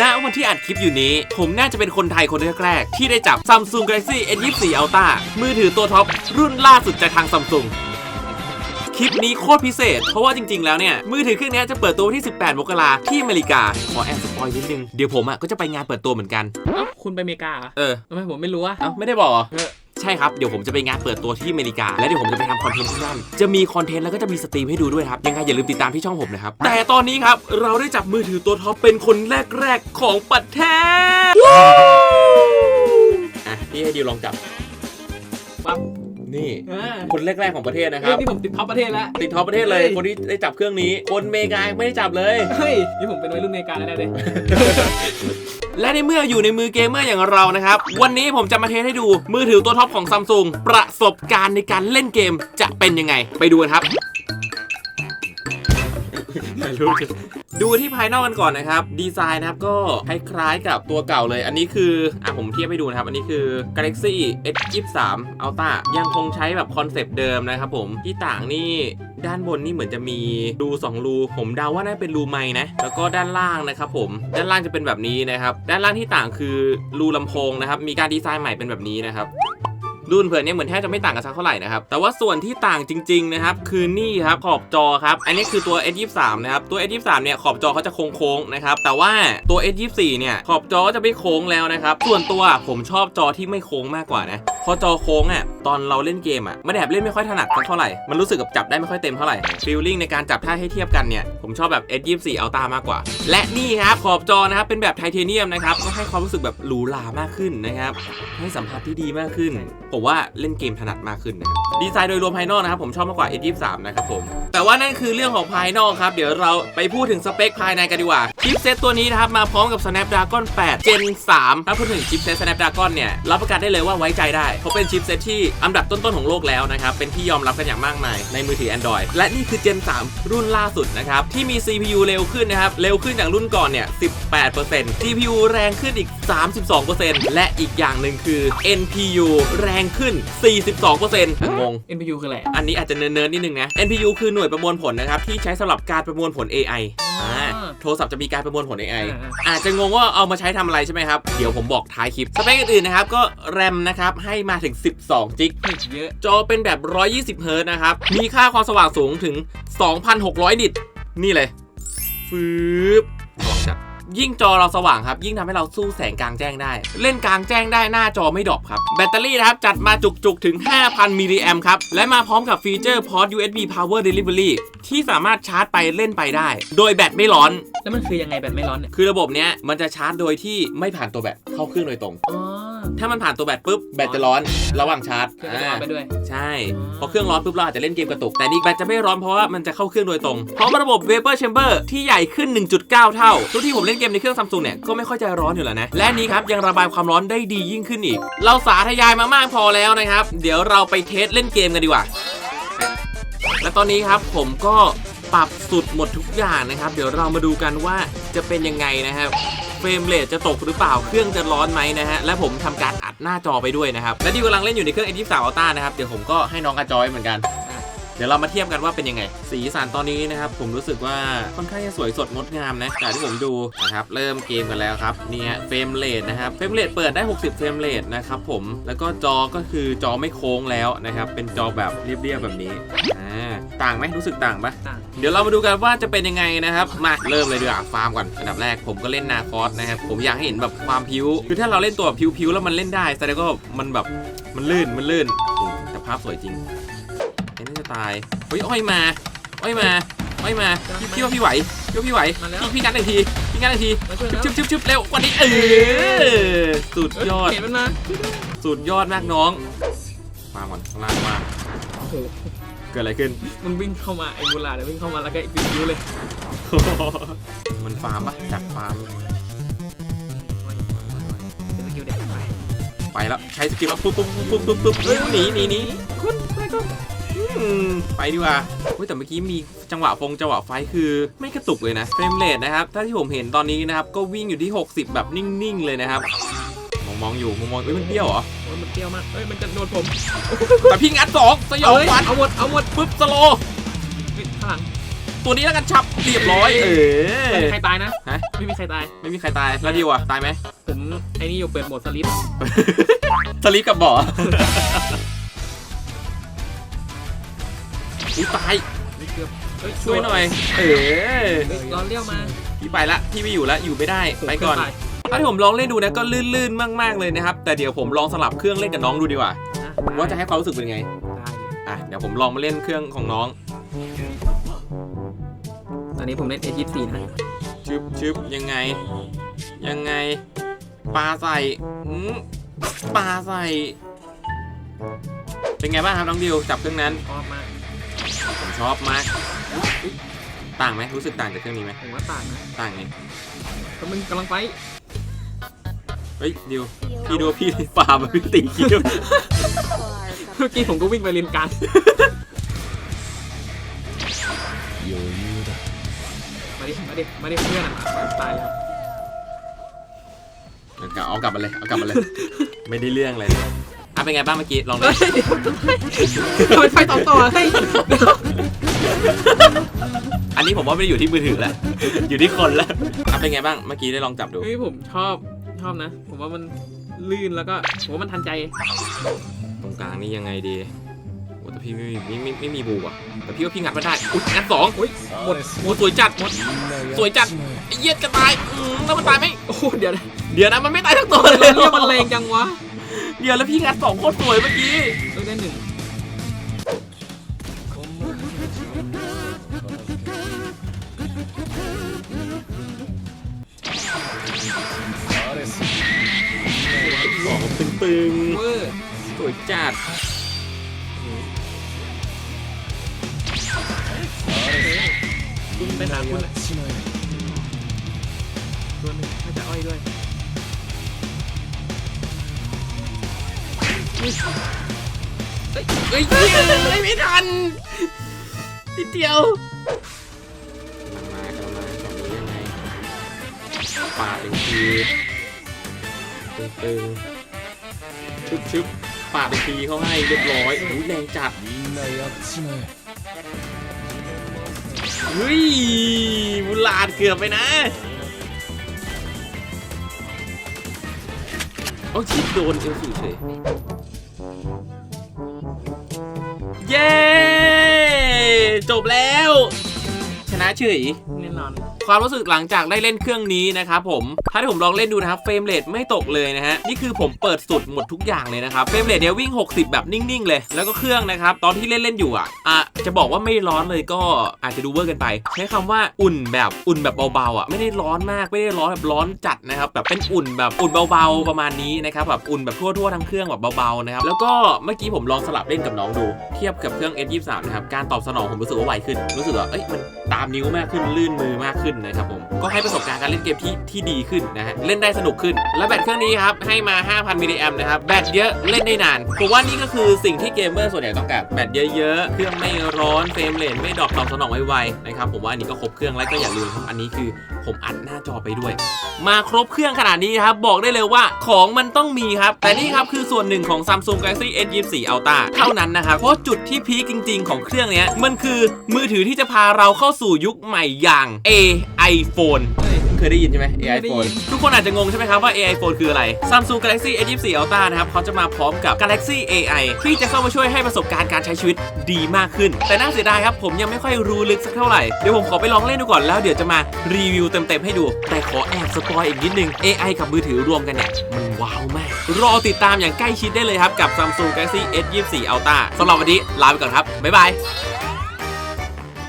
ณวันที่อัดคลิปอยู่นี้ ผมน่าจะเป็นคนไทยคนแรกๆที่ได้จับ Samsung Galaxy S24 Ultra มือถือตัวท็อป รุ่นล่าสุดจากทาง Samsung คลิปนี้โคตรพิเศษ เพราะว่าจริง ๆ แล้วเนี่ย มือถือเครื่องนี้จะเปิดตัววันที่ 18 มกราที่อเมริกา ขอแอบสปอยนิดนึง เดี๋ยวผมอะก็จะไปงานเปิดตัวเหมือนกัน เอ้า คุณไปอเมริกาเหรอ เออทำไมผมไม่รู้วะเอ้า ไม่ได้บอกเหรอเออใช่ครับ เดี๋ยวผมจะไปงานเปิดตัวที่อเมริกา และเดี๋ยวผมจะไปทำคอนเทนต์ที่นั่น จะมีคอนเทนต์แล้วก็จะมีสตรีมให้ดูด้วยครับ ยังไงอย่าลืมติดตามที่ช่องผมนะครับ แต่ตอนนี้ครับ เราได้จับมือถือตัวท็อปเป็นคนแรกๆของประเทศอะนี่ให้ดิวลองจับปั๊บนี่อ่าคนแรกๆของประเทศนะคเรื่รัอบงที่ผมติดท็อปประเทศแล้วติดท็อปประเทศเลยเฮ้ยคนที่ได้จับเครื่องนี้ คนอเมริกายังไม่ได้จับเลย เฮ้ย นี่ผมเป็นวัยรุ่นอเมริกาแล้วเนี่ย และในเมื่ออยู่ในมือเกมเมอร์อย่างเรานะครับ วันนี้ผมจะมาเทสให้ดูมือถือตัวท็อปของซัมซุงประสบการณ์ในการเล่นเกมจะเป็นยังไง ไปดูกันครับ ดูที่ภายนอกกันก่อนนะครับ ดีไซน์นะครับก็คล้ายๆกับตัวเก่าเลย อันนี้คืออะผมเทียบให้ดูนะครับ อันนี้คือ Galaxy S23 Ultra ยังคงใช้แบบคอนเซปต์เดิมนะครับผมที่ต่างนี่ด้านบนนี่เหมือนจะมีรู2รูผมเดาว่าน่าเป็นรูไม้นะแล้วก็ด้านล่างนะครับผมด้านล่างจะเป็นแบบนี้นะครับ ด้านล่างที่ต่างคือรูลำโพงนะครับ มีการดีไซน์ใหม่เป็นแบบนี้นะครับ รุ่นเผื่อเนี่ยเหมือนแทบจะไม่ต่างกันสักเท่าไหร่นะครับแต่ว่าส่วนที่ต่างจริงๆนะครับคือนี่ครับขอบจอครับอันนี้คือตัว S23 นะครับตัว S23 เนี่ยขอบจอเขาจะโค้งๆนะครับแต่ว่าตัว S24 เนี่ยขอบจอก็จะไม่โค้งแล้วนะครับส่วนตัวผมชอบจอที่ไม่โค้งมากกว่านะพราะจอโค้งอะตอนเราเล่นเกมอะไม่ได้แบบเล่นไม่ค่อยถนัดสักเท่าไหร่มันรู้สึกกับจับได้ไม่ค่อยเต็มเท่าไหร่ฟีลลิ่งในการจับถ้าให้เทียบกันเนี่ยผมชอบแบบ S24 Ultra มากกว่า และนี่ครับขอบจอนะครับเป็นแบบไทเทเนียมนะครับก็ให้ความรู้สึกแบบหรูหรามากขึ้นนะครับให้สัมผัสที่ดีมากขึ้นผมว่าเล่นเกมถนัดมากขึ้นนะครับดีไซน์โดยรวมภายนอกนะครับผมชอบมากกว่า S23 นะครับผมแต่ว่านั่นคือเรื่องของภายนอกครับ เดี๋ยวเราไปพูดถึงสเปคภายในกันดีกว่าชิปเซตตัวนี้นะครับมาพร้อมกับ Snapdragon 8 Gen 3ถ้าพูดถึงชิปเซต Snapdragon เนี่ยรับประกันได้เลยว่าไว้ใจได้เพราะเป็นชิปเซตที่อันดับต้นๆของโลกแล้วนะครับเป็นที่ยอมรับกันอย่างมากมายในมือถือ Android และนี่คือ Gen 3 รุ่นล่าสุดนะครับที่มี CPU เร็วขึ้นนะครับเร็วขึ้นจากรุ่นก่อนเนี่ย 18% CPU แรงขึ้นอีก 32%และอีกอย่างหนึ่งคือ NPU แรงขึ้น 42%อะงง NPU คืออะไร อันนี้อาจจะเนิร์ดๆนิดนึงนะ NPU คือหน่วยประมวลผลนะครับ ที่ใช้สำหรับการประมวลผล AI อ่าโทรศัพท์จะมีการประมวลผล AI อ่าอาจจะงงว่าเอามาใช้ทำอะไรใช่ไหมครับ เดี๋ยวผมบอกท้ายคลิป สเปคอื่นๆนะครับ ก็แรมนะครับ ให้มาถึง 12 จิกเฮ้ยเยอะจอเป็นแบบ 120 เฮิร์ตซ์นะครับ มีค่าความสว่างสูงถึง 2,600 นิต นี่เลย ฟืบสว่างจัดยิ่งจอเราสว่างครับ ยิ่งทำให้เราสู้แสงกลางแจ้งได้ เล่นกลางแจ้งได้หน้าจอไม่ดรอปครับ แบตเตอรี่นะครับ จัดมาจุกๆ ถึง 5,000 มิลลิแอมครับ และมาพร้อมกับฟีเจอร์ Port USB Power Delivery ที่สามารถชาร์จไปเล่นไปได้ โดยแบตไม่ร้อน แล้วมันคือยังไงแบตไม่ร้อนเนี่ยคือระบบเนี้ยมันจะชาร์จโดยที่ไม่ผ่านตัวแบตเข้าเครื่องโดยตรงอ๋อ ถ้ามันผ่านตัวแบตปุ๊บแบตจะร้อนระหว่างชาร์จเครื่องก็จะร้อนไปด้วย ใช่อ๋อพอเครื่องร้อนปุ๊บเราอาจจะเล่นเกมกระตุก แต่นี่แบตจะไม่ร้อนเพราะว่ามันจะเข้าเครื่องโดยตรง เพราะระบบ Vapor Chamber ที่ใหญ่ขึ้น 1.9 เท่าทุกที่ผมเล่นเกมในเครื่องซัมซุงเนี่ยก็ไม่ค่อยจะร้อนอยู่แล้วนะ และอันนี้ครับยังระบายความร้อนได้ดียิ่งขึ้นอีก เราสาธยายมามากพอแล้วนะครับ เดี๋ยวเราไปเทสเล่นเกมกันดีกว่า และตอนนี้ครับผมก็ปรับสุดหมดทุกอย่างนะครับ เดี๋ยวเรามาดูกันว่าจะเป็นยังไงนะครับ เฟรมเรทจะตกหรือเปล่าเครื่องจะร้อนไหมนะฮะและผมทำการอัดหน้าจอไปด้วยนะครับและที่กำลังเล่นอยู่ในเครื่อง S23 Ultra นะครับเดี๋ยวผมก็ให้น้องกระจอยเหมือนกันเดี๋ยวเรามาเทียบกันว่าเป็นยังไง สีสันตอนนี้นะครับ ผมรู้สึกว่าค่อนข้างจะสวยสดงดงามนะจากที่ผมดูนะครับ เริ่มเกมกันแล้วครับนี่ฮะเฟรมเรทนะครับเฟรมเรทเปิดได้ 60 เฟรมเรทนะครับผมแล้วก็จอก็คือจอไม่โค้งแล้วนะครับ เป็นจอแบบเรียบๆแบบนี้ ต่างไหมรู้สึกต่างปะต่าง เดี๋ยวเรามาดูกันว่าจะเป็นยังไงนะครับ มาเริ่มเลยดีกว่าฟาร์มก่อนอันดับแรกผมก็เล่นนาคอสนะครับผมอยากให้เห็นแบบความพิ้วคือถ้าเราเล่นตัวพิ้วๆแล้วมันเล่นได้แสดงว่ามันแบบมันลื่นมันลื่นโอ้แต่ภาพสวยจริงเอ็นจะตายเฮ้ยอ้อยมาอ้อยมาอ้อยมาพี่พี่ว่าพี่ไหวพี่ว่าพี่ไหวมาแล้ว พี่พี่งัดหนึ่งทีพี่งัดหนึ่งทีมาช่วยแล้วชึบชึบชึบเร็วกว่านี้เออสุดยอด เห็นมันมาสุดยอดมากน้อง มาก่อนข้างล่างมาโอ้โหเกิดอะไรขึ้น มันวิ่งเข้ามาไอ้บูลาเนี่ยวิ่งเข้ามาแล้วก็ไอ้ปิวเลยมันฟาร์มปะจากฟาร์ม เป็นสกิลเด็กไปไปแล้วใช้สกิลแล้วปุ๊บปุ๊บปุ๊บปุ๊บปุ๊บเฮ้ยหนีหนีหนีคุณไปก็อืมไปดีกว่าเฮ้ยแต่เมื่อกี้มีจังหวะฟงจังหวะไฟคือไม่กระตุกเลยนะเฟรมเรทนะครับ ถ้าที่ผมเห็นตอนนี้นะครับ ก็วิ่งอยู่ที่ 60 แบบนิ่ง ๆ เลยนะครับ มองมองอยู่มองมองเอ้ยมันเบี้ยวเหรอโอ้ยมันเปรี้ยวมากเอ้ยมันจะโดนผมแต่พี่งัดสองสยองเอ้ยขวัญเอาหมดเอาหมดปุ๊บสโลว์เฮ้ยข้างหลังตัวนี้แล้วกันชับเรียบร้อยเออไม่มีใครตายนะฮะ ไม่มีใครตาย ไม่มีใครตายแล้วดิวอะตายไหม ผมไอ้นี่อยู่เปิดโหมดสลิปสลิปกับบ่ออุ้ยตายเกือบเฮ้ยช่วยหน่อย เออเฮ้ยร้อนเลี้ยวมาพี่ไปละพี่ไม่อยู่ละอยู่ไม่ได้ผมไปก่อนเตาย ถ้าที่ผมลองเล่นดูนะก็ลื่นๆมากๆเลยนะครับ แต่เดี๋ยวผมลองสลับเครื่องเล่นกับน้องดูดีกว่าอ่ว่าจะให้ความรู้สึกเป็นไงได้เลยอะ เดี๋ยวผมลองมาเล่นเครื่องของน้อง ตอนนี้ผมเล่น A24 นะชึบชึบยังไง ยังไงปลาใส่อืมปลาใส่ เป็นไงบ้างครับน้องดิวจับเครื่องนั้น ชอบมากผมชอบมากอุ๊ยต่างไหมรู้สึกต่างจากเครื่องนี้ไหมผมว่าต่างนะ ต่างไงก็มึงกำลังไป เฮ้ยดิวพี่ดูว่าพี่ฟาร์มอะพี่ตีคิวเมื่อกี้ผมก็วิ่งไปเลนกลางมาดิมาดิมาดิเพื่อนอะตายแล้วเอากลับมาเลยเอากลับมาเลย ไม่ได้เรื่องเลยอะเป็นไงบ้างเมื่อกี้ลองดูเฮ้ยเดี๋ยวทำไมไฟต่อต่อเฮ้ยอันนี้ผมว่าไม่ได้อยู่ที่มือถือแล้วอยู่ที่คนแล้วอะเป็นไงบ้างเมื่อกี้ได้ลองจับดูเฮ้ยผมชอบช อบนะ ผมว่ามันลื่นแล้วก็ผมว่ามันทันใจ ตรงกลางนี่ยังไงดีโอ้แต่พี่ไม่มีไม่ไม่ไม่มีบูอะ แต่พี่ว่าพี่งัดมาได้ อุ๊ยงัดสองอุ้ยหมดโอ้สวยจัดหมด สวยจัดไอ้เหี้ย็ดจะตายอืมแล้วมันตายไหมโอ้โหเดี๋ยวนะเดี๋ยวนะมันไม่ตายทั้งตัวเรีเลยยกมันแรงจังวะ เดี๋ยวแล้วพี่งัดสองโคตรสวยเมื่อกี้เออได้หนึ่ง สองตึงตึงเวอร์ๆสวยจัดคุณไปหาคุณอะตัวหนึ่งน่าจะอ้อยด้วยเฮ้ยเอ้ยเอ้ยไม่ไม่ทันนิดเดียว ปาดอีกทีตึงตึงๆชึบชึบปาดอีกทีเขาให้เรียบร้อยอุ้ยแรงจัดเฮ้ยบุลาดเกือบไปนะเอาชิดโดนเอลสูเฉยเย้ จบแล้ว ชนะเฉย ความรู้สึกหลังจากได้เล่นเครื่องนี้นะครับผมถ้าที่ผมลองเล่นดูนะครับเฟรมเรทไม่ตกเลยนะฮะนี่คือผมเปิดสุดหมดทุกอย่างเลยนะครับเฟรมเรทเนี่ยวิ่ง 60 แบบนิ่งๆ เลย แล้วก็เครื่องนะครับตอนที่เล่นเล่นๆอยู่อะอะจะบอกว่าไม่ร้อนเลยก็อาจจะดูเวอร์กันไป ใช้คำว่าอุ่นแบบอุ่นแบบเบาๆอะไม่ได้ร้อนมากไม่ได้ร้อนแบบร้อนจัดนะครับแบบเป็นอุ่นแบบอุ่นเบาๆประมาณนี้นะครับแบบอุ่นแบบทั่วๆทั้งเครื่องแบบเบาๆนะครับแล้วก็เมื่อกี้ผมลองสลับเล่นกับน้องดู เทียบกับเครื่อง S23 นะครับการตอบสนองผมรู้สึกว่าไวขึ้น รู้สึกว่าเอ้ยมันตามนิ้วมากขึ้นลื่นมือมากขึ้นนะครับผมก็ให้ประสบการณ์การเล่นเกมที่ที่ดีขึ้นนะฮะเล่นได้สนุกขึ้น และแบตเครื่องนี้ครับให้มา 5,000มิลลิแอมนะครับแบตเยอะเล่นได้นานผมว่านี่ก็คือสิ่งที่เกมเมอร์ส่วนใหญ่ต้องการแบตเยอะๆเครื่องไม่ร้อนเฟรมเรทไม่ดรอปตอบสนองไวๆนะครับผมว่าอันนี้ก็ครบเครื่องและก็อย่าลืมครับอันนี้คือผมอัดหน้าจอไปด้วย มาครบเครื่องขนาดนี้ครับบอกได้เลยว่าของมันต้องมีครับ แต่นี่ครับคือส่วนหนึ่งของ Samsung Galaxy S24 Ultra เท่านั้นนะครับ เพราะจุดที่พีคจริง ๆ ของเครื่องนี้มันคือมือถือที่จะพาเราเข้าสู่ยุคใหม่อย่าง AI Phone เฮ้ยเคยได้ยินใช่ไหม AI ไม่ได้ยิ Phone นทุกคนอาจจะงงใช่ไหมครับว่า AI Phone คืออะไร Samsung Galaxy S24 Ultra นะครับเขาจะมาพร้อมกับ Galaxy AI ที่จะเข้ามาช่วยให้ประสบการณ์การใช้ชีวิตดีมากขึ้น แต่น่าเสียดายครับ ผมยังไม่ค่อยรู้ลึกสักเท่าไหร่ เดี๋ยวผมขอไปลองเล่นดูก่อนแล้วเดี๋ยวจะมารีวิวเต็มๆให้ดู แต่ขอแอบสปอยอีกนิดนึง AI กับมือถือรวมกันเนี่ยมันว้าวมาก รอติดตามอย่างใกล้ชิดได้เลยครับกับ Samsung Galaxy S24 Ultra สำหรับวันนี้ลาไปก่อนครับบ๊ายบาย